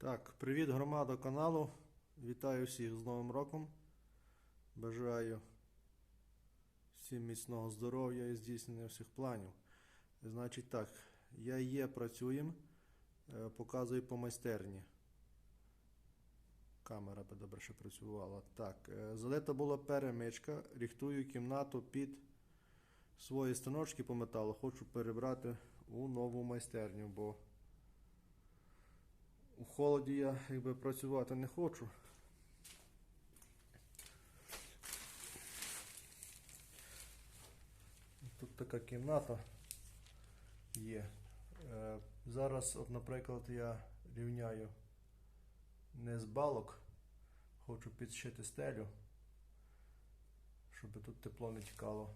Так, привіт громада каналу. Вітаю всіх з Новим роком. Бажаю всім міцного здоров'я і здійснення всіх планів. Значить так, я є, працюємо, Е, показую по майстерні. Камера би добре ще працювала. Так, е, залита була перемичка, ріхтую кімнату під свої станочки по металу. Хочу перебрати у нову майстерню, бо холоді я якби працювати не хочу. Тут така кімната є. Е, Зараз, от, наприклад, я рівняю не з балок, хочу підшити стелю, щоб тут тепло не тікало.